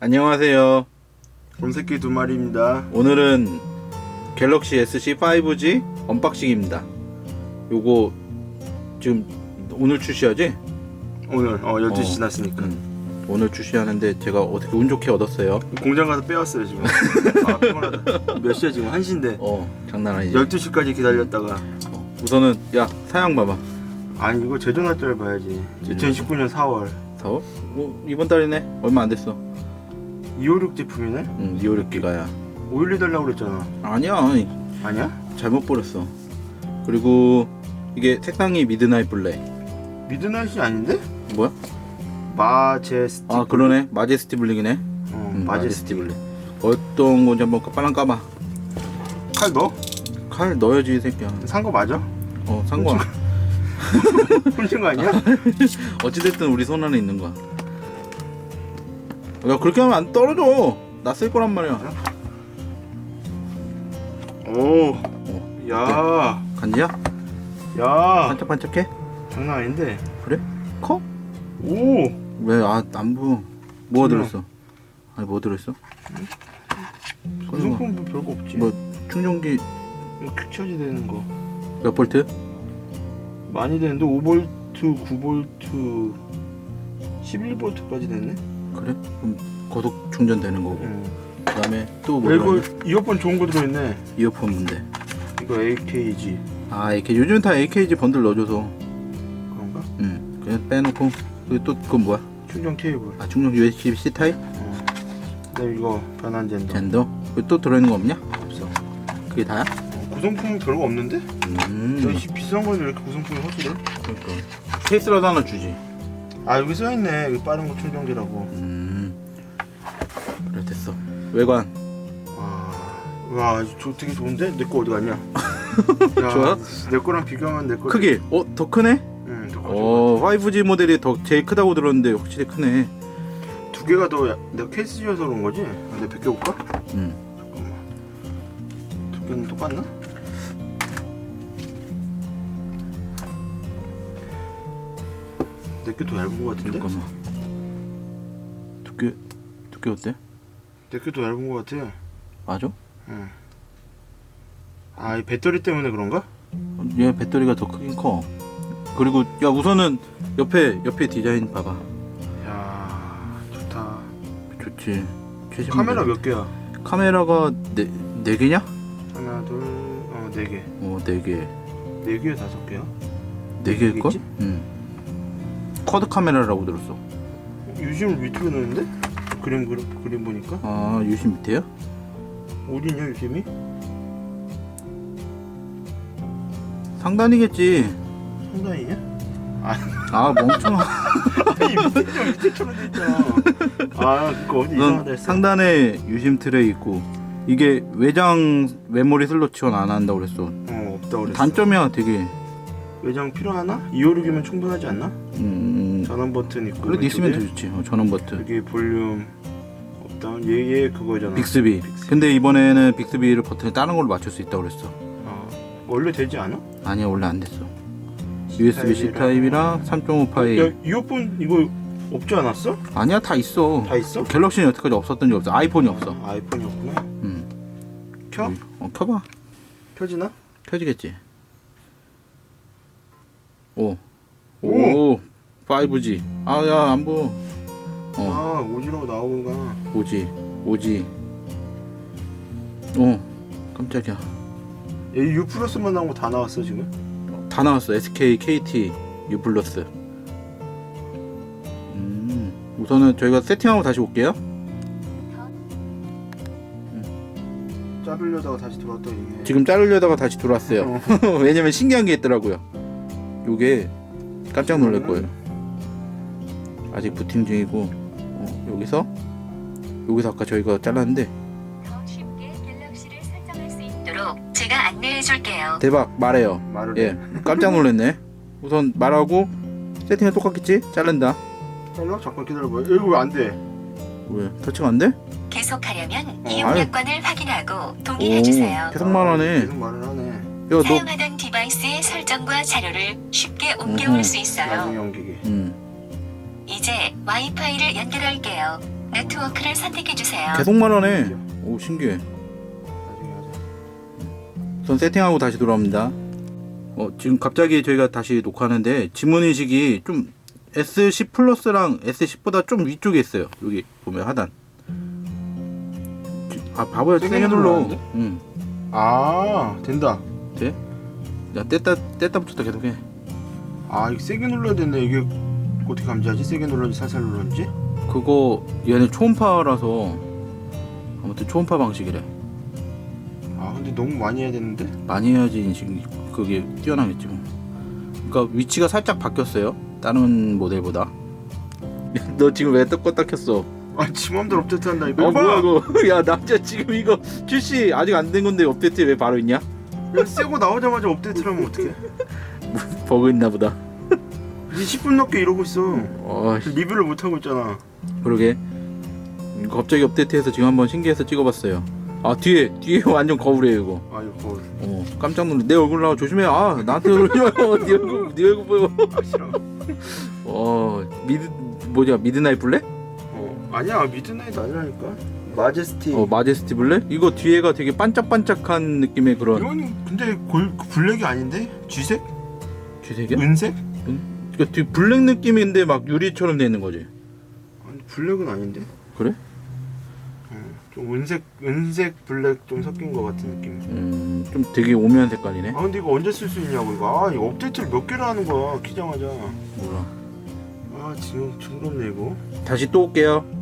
안녕하세요. 곰새끼 두 마리입니다. 오늘은 갤럭시 S10 5G 언박싱입니다. 요거 지금 오늘 출시하지? 오늘 어 12시 어. 지났으니까 음, 오늘 출시하는데 제가 어떻게 운 좋게 얻었어요. 공장 가서 빼왔어요 지금. 아 피곤하다. 몇 시야 지금 1시인데 어, 장난 아니지. 12시까지 기다렸다가 어, 우선은 야 사양 봐봐. 아니 이거 제조 날짜를 봐야지. 2019년 4월 더? 뭐 이번 달이네. 얼마 안 됐어. 256 제품이네. 응, 256기가야. 오일 달라고 그랬잖아. 아니야, 아니야? 잘못 버렸어. 그리고 이게 색상이 미드나잇 블랙. 미드나잇이 아닌데? 뭐야? 마제스티. 아 그러네. 마제스티 블랙이네. 어, 음, 마제스티. 블랙. 어떤 건지 한번 빨랑 까봐. 칼 넣어? 칼 넣어야지 이 새끼야. 산 거 맞아? 어 상관. 훔친 거 아니야? 어찌됐든 우리 손 안에 있는 거야. 야 그렇게 하면 안 떨어져. 나쓸 거란 말이야. 오. 어, 야. 간지야? 야. 반짝반짝해? 장난 아닌데. 그래? 커? 오. 왜아 안부? 뭐가. 들었어? 아니 뭐 들었어? 그 상품 뭐 별거 없지. 뭐 충전기 이거 퀵 차지 되는 거. 몇 볼트? 많이 되는데 5V, 9V, 11V까지 됐네. 그래? 그럼 고속 충전되는 거고. 응. 그다음에 또 뭐? 야, 이거 들어있냐? 이어폰 좋은 거 들어있네. 이어폰 뭔데? 이거 AKG 아 AK 요즘 다 AKG 번들 넣어줘서. 그런가? 응. 그냥 빼놓고 그리고 또 그건 뭐야? 충전 케이블. 아 충전기 USB-C 타입? 어. 그다음에 이거 변환 젠더. 젠더? 그리고 또 들어있는 거 없냐? 없어. 그게 다야? 어, 구성품은 별거 없는데? 음. 저 비싼 거는 이렇게 구성품이 허술해? 그러니까. 케이스라도 하나 주지. 아 여기 써있네. 여기 빠른 거 충전기라고. 음. 그래 됐어. 외관. 와, 와, 저 되게 좋은데? 내 거 어디 갔냐? 야, 좋아? 내 거랑 비교하면 내 거. 크기. 어, 더 크네? 응, 더 커. 어, 5G 모델이 더 제일 크다고 들었는데 확실히 크네. 두 개가 더 야- 내가 케이스 지어서 그런 거지? 내가 벗겨볼까? 음. 잠깐만. 두 개는 똑같나? 내게 더 얇은 거 같은데? 잠깐만. 두께 두께 어때? 내게 더 얇은 거 같아. 맞아? 응. 아, 이 배터리 때문에 그런가? 얘 배터리가 더 크긴 커. 그리고 야 우선은 옆에 옆에 디자인 봐봐. 야, 좋다. 좋지. 최신 카메라 모델. 몇 개야? 카메라가 네, 네 개냐? 하나, 둘, 어, 네 개. 어, 네 개. 네 개에 다섯 개야? 네 개일 걸? 개겠지? 응. 쿼드 카메라라고 들었어. 유심을 밑으로 넣는데? 그림 그림, 그림 보니까 아, 유심 밑에야? 어디냐 유심이? 상단이겠지. 상단이냐? 아, 멍청아. 아니 밑에 좀 밑에처럼 돼 있잖아. 아 그거 어디 이상하다 넌 했어. 상단에 유심 트레이 있고 이게 외장 메모리 슬롯 지원 안 한다고 그랬어. 어 없다 그랬어. 단점이야, 되게. 외장 필요하나? 256이면 충분하지 않나? 음, 전원 버튼 있고. 그래도 있으면 더 왼쪽에. 좋지. 어, 전원 버튼. 여기 볼륨 없다. 얘얘 그거잖아. 빅스비. 빅스비. 근데 이번에는 빅스비를 버튼을 다른 걸로 맞출 수 있다고 그랬어. 어, 원래 되지 않아? 아니야, 원래 안 됐어. USB-C 타입이랑 3.5 파이. 야 이어폰 이거 없지 않았어? 아니야, 다 있어. 다 있어? 갤럭시는 여태까지 없었던 적 없어. 아이폰이 없어. 아, 아이폰이 없구나. 음. 켜? 어, 켜봐. 켜지나? 켜지겠지. 오. 오. 오. 5G. 아, 야, 안 보여. 어, 아 오지라고 나오는가? 오지. 오지. 어, 깜짝이야. 얘 U 플러스만 나온 거 다 나왔어 지금? 다 나왔어. SK, KT, U 플러스. 음, 우선은 저희가 세팅하고 다시 올게요. 자르려다가 다시 들어왔다 이게. 지금 자르려다가 다시 들어왔어요. 왜냐면 신기한 게 있더라고요. 요게 깜짝 놀랄 거예요. 아직 부팅 중이고 어, 여기서 여기서 아까 저희가 잘랐는데 더 쉽게 갤럭시를 설정할 수 있도록 제가 안내해 줄게요. 대박 말해요. 말을 예, 깜짝 놀랐네. 우선 말하고 세팅은 똑같겠지? 자른다. 잘라? 잠깐 기다려봐. 이거 왜 안 돼? 왜 터치가 안 돼? 계속하려면 어, 이용 아유. 여건을 확인하고 오, 동의해 주세요. 계속 말하네. 계속 말을 하네. 야, 너 사용하던 디바이스의 설정과 자료를 쉽게 옮겨올. 수 있어요. 나중에 옮기기. 음, 이제 와이파이를 연결할게요. 네트워크를 선택해 주세요. 계속 말하네. 오 신기해. 나중에 하자. 전 세팅하고 다시 돌아옵니다. 어, 지금 갑자기 저희가 다시 녹화하는데 지문 인식이 좀 S10 플러스랑 S10보다 좀 위쪽에 있어요. 여기 보면 하단. 지- 아 바보야 세게 세게 눌러. 눌러야 돼? 응. 아 된다. 돼? 야 뗐다 뗐다 붙였다 계속 해. 아 이거 세게 눌러야 되네. 이게 어떻게 감지하지? 세게 눌렀는지 살살 눌렀는지? 그거 얘는 초음파라서 아무튼 초음파 방식이래. 아 근데 너무 많이 해야 되는데? 많이 해야지 인식이 그게 뛰어나겠지 뭐. 그러니까 위치가 살짝 바뀌었어요. 다른 모델보다. 너 지금 왜 떴다 켰어? 아지 맘대로 업데이트 한다 이거. 어 뭐야 이거? 야 남자 지금 이거 출시 아직 안 된 건데 업데이트 왜 바로 있냐? 이거 새거 나오자마자 업데이트를 하면 어떡해? 버그 있나 보다. 이제 10분 넘게 이러고 있어. 어 지금 리뷰를 못 하고 있잖아. 그러게. 갑자기 업데이트해서 지금 한번 신기해서 찍어봤어요. 아 뒤에 뒤에 완전 거울이에요 이거. 아 이거 거울. 어 깜짝 놀래. 내 얼굴 나와 조심해. 아 나한테 그러지 마요. 네 얼굴 네 얼굴 보여. 아 싫어. 어 미드 뭐냐 미드나잇 블랙? 어 아니야 미드나잇 아니라니까. 마제스티. 어 마제스티 블랙? 이거 뒤에가 되게 반짝반짝한 느낌의 그런 이건 근데 골 블랙이 아닌데? 쥐색? 쥐색이야? 은색? 그러니까 뒤 블랙 느낌인데 막 유리처럼 돼 있는 거지. 아니 블랙은 아닌데. 그래? 어, 좀 은색 은색 블랙 좀 섞인 것 같은 느낌. 음, 좀 되게 오묘한 색깔이네. 아 근데 이거 언제 쓸 수 있냐고 이거. 아 이거 업데이트를 몇 개를 하는 거야 키자마자. 몰라. 아 지금 징그럽네 이거. 다시 또 올게요.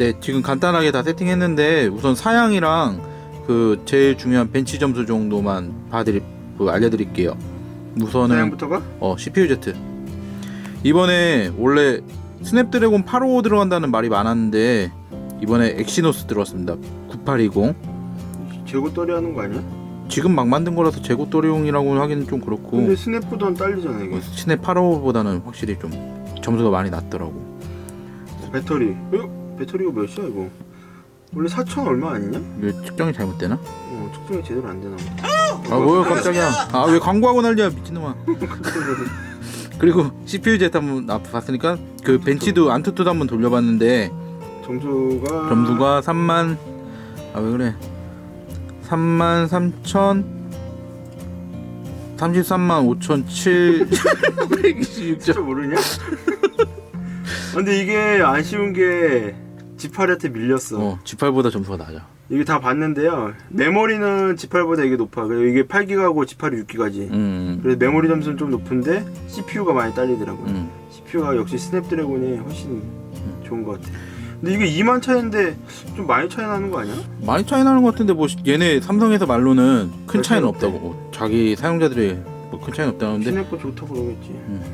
네, 지금 간단하게 다 세팅했는데 우선 사양이랑 그 제일 중요한 벤치 점수 정도만 봐드릴 그 알려드릴게요. 우선은 사양부터가? 어, CPU Z. 이번에 원래 스냅드래곤 855 들어간다는 말이 많았는데 이번에 엑시노스 들어왔습니다. 9820. 재고 떨이 하는 거 아니야? 지금 막 만든 거라서 재고 떨이용이라고 하기는 좀 그렇고 근데 스냅보다는 딸리잖아 이게. 스냅 855보다는 확실히 좀 점수가 많이 낮더라고. 배터리. 어? 배터리가 몇이야 이거? 원래 4천 얼마 아니냐? 이게 측정이 잘못되나? 어 측정이 제대로 안 되나 보다. 아 뭐야 깜짝이야 아 왜 광고하고 난리야 미친놈아 그리고 CPU Z 한번 앞에 봤으니까 그 벤치도 안투투도 한번 돌려봤는데 점수가 점수가 3만 아 왜 그래 3만 3천 33만 5천 7 126점 진짜 모르냐? 근데 이게 아쉬운 게 G8한테 밀렸어. 어 G8보다 점수가 낮아 이게 다 봤는데요. 메모리는 G8보다 이게 높아. 그리고 이게 8기가고 G8이 6기가지. 음, 그래서 메모리 점수는 좀 높은데 CPU가 많이 딸리더라고요. 음. CPU가 역시 스냅드래곤이 훨씬 좋은 것 같아. 근데 이게 2만 차인데 좀 많이 차이 나는 거 아니야? 많이 차이 나는 것 같은데 뭐 얘네 삼성에서 말로는 큰별 차이는 차이 없대. 없다고 뭐 자기 사용자들이 뭐 큰 차이는 없다는데 시내 거 좋다고 그러겠지. 음.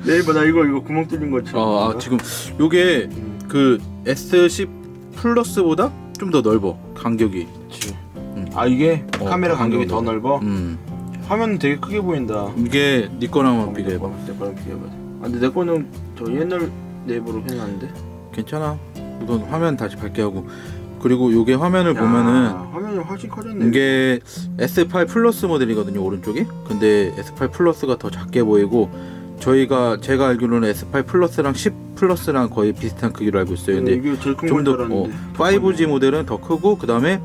내일 봐나 이거 이거 구멍 뚫린 거처럼. 어, 아, 지금 요게 음, 그 S10 플러스보다 좀 더 넓어 간격이. 그치. 음. 아 이게 어, 카메라 간격이 더 넓어? 음 화면은 되게 크게 보인다. 이게 네 거랑 한번 비교해봐. 내 거랑 비교해봐. 아 근데 내 거는 저 옛날 내부로 해놨는데. 괜찮아. 우선 화면 다시 밝게 하고 그리고 요게 화면을 보면은 화면이 훨씬 커졌네. 이게 S8 플러스 모델이거든요 오른쪽이. 근데 S8 플러스가 더 작게 보이고 저희가 제가 알기로는 S8 플러스랑 10 플러스랑 거의 비슷한 크기로 알고 있어요. 근데 이게 제일 큰좀건더줄 어, 알았는데. 5G 모델은 더 크고 그 다음에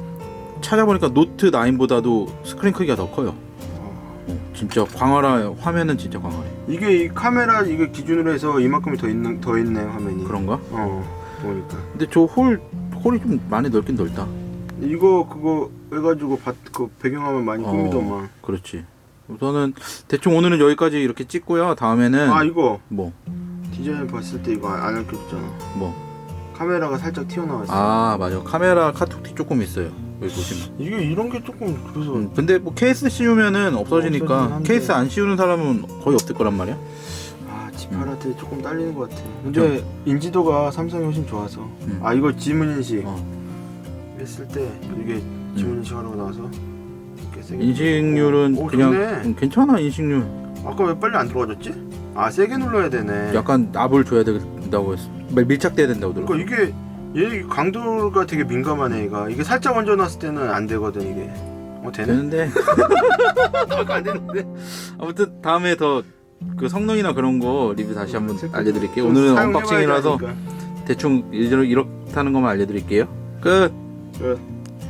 찾아보니까 노트 9보다도 스크린 크기가 더 커요. 어, 진짜 광활화 화면은 진짜 광활해. 이게 이 카메라 이게 기준으로 해서 이만큼이 더 있는 더 있네 화면이. 그런가? 어 보니까. 근데 저 홀 홀이 좀 많이 넓긴 넓다. 이거 그거 해가지고 밭, 그 배경화면 많이 어. 꾸미더만. 그렇지. 우선은 대충 오늘은 여기까지 이렇게 찍고요. 다음에는 아 이거 뭐 디자인 봤을 때 이거 안 알려줬잖아. 뭐. 카메라가 살짝 튀어나왔어. 아 맞아. 카메라 카톡티 조금 있어요. 여기 보시면. 이게 이런 게 조금 그래서 음, 근데 뭐 케이스 씌우면은 없어지긴 없어지니까 한데. 케이스 안 씌우는 사람은 거의 없을 거란 말이야. 아 G8한테 조금 딸리는 것 같아. 근데 인지도가 삼성이 훨씬 좋아서. 음. 아 이거 지문 인식 어. 했을 때 이게 지문 나와서 이렇게 세게 인식률은 오, 그냥 좋네. 음, 괜찮아 인식률. 아까 왜 빨리 안 들어가졌지? 아 세게 눌러야 되네. 약간 납을 줘야 된다고 했어. 밀- 밀착돼야 된다고 들어. 그러니까 이게 얘 강도가 되게 민감하네 얘가. 이게 살짝 얹어 놨을 때는 안 되거든 이게. 어 되네. 되는데 아까 안 되는데. 아무튼 다음에 더 그 성능이나 그런 거 리뷰 다시 한번 알려드릴게요. 좀 오늘은 언박싱이라서. 대충 이렇다는 것만 알려드릴게요 끝 끝.